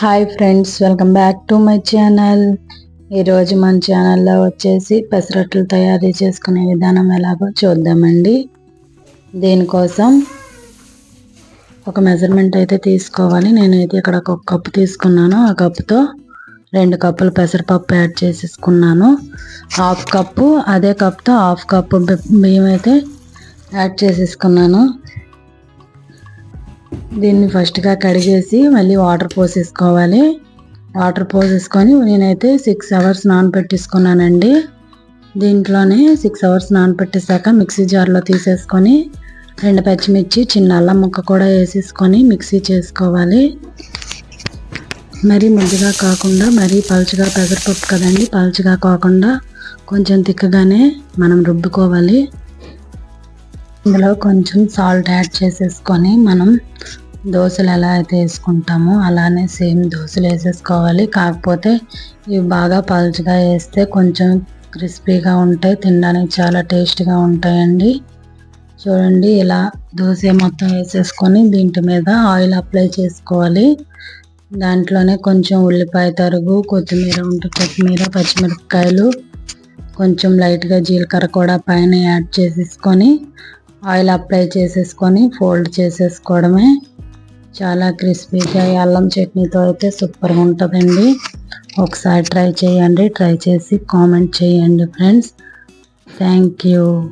Hi friends welcome back to my channel. ఈరోజు మన ఛానల్లో వచ్చేసి పెసరట్లు తయారు చేసుకునే విధానం ఎలాగో చూద్దామండి. దీనికోసం ఒక మెజర్మెంట్ అయితే తీసుకోవాలి. నేనైతే ఇక్కడ ఒక కప్పు తీసుకున్నాను. ఆ కప్పుతో రెండు కప్పులు పెసరపప్పు యాడ్ చేసేసుకున్నాను. హాఫ్ కప్పు అదే కప్తో హాఫ్ కప్పు బియ్యం అయితే యాడ్ చేసేసుకున్నాను. దీన్ని ఫస్ట్గా కడిగేసి మళ్ళీ వాటర్ పోసేసుకోవాలి. వాటర్ పోసేసుకొని నేనైతే సిక్స్ అవర్స్ నానబెట్టేసుకున్నానండి దీంట్లోనే సిక్స్ అవర్స్ నానబెట్టేసాక మిక్సీ జార్లో తీసేసుకొని రెండు పచ్చిమిర్చి చిన్న అల్లం ముక్క కూడా వేసేసుకొని మిక్సీ చేసుకోవాలి. మరీ ముద్దుగా కాకుండా మరీ పలుచగా పెసరపప్పు కదండి పలుచగా కాకుండా కొంచెం తిక్కగానే మనం రుబ్బుకోవాలి. ఇందులో కొంచెం సాల్ట్ యాడ్ చేసేసుకొని మనం దోశలు ఎలా అయితే వేసుకుంటామో అలానే సేమ్ దోశలు వేసేసుకోవాలి. కాకపోతే ఇవి బాగా పలుచగా వేస్తే కొంచెం క్రిస్పీగా ఉంటాయి తినడానికి చాలా టేస్ట్గా ఉంటాయండి. చూడండి ఇలా దోశ మొత్తం వేసేసుకొని దీంట్ మీద ఆయిల్ అప్లై చేసుకోవాలి. దాంట్లోనే కొంచెం ఉల్లిపాయ తరుగు కొత్తిమీర ఉంటే కొత్తిమీర పచ్చిమిరపకాయలు కొంచెం లైట్గా జీలకర్ర కూడా పైన యాడ్ చేసేసుకొని ఆయిల్ అప్లై చేసేసుకొని ఫోల్డ్ చేసేసుకోవడమే. చాలా క్రిస్పీగా అల్లం చట్నీతో అయితే సూపర్గా ఉంటుందండి. ఒకసారి ట్రై చేయండి ట్రై చేసి కామెంట్ చేయండి ఫ్రెండ్స్. Thank you.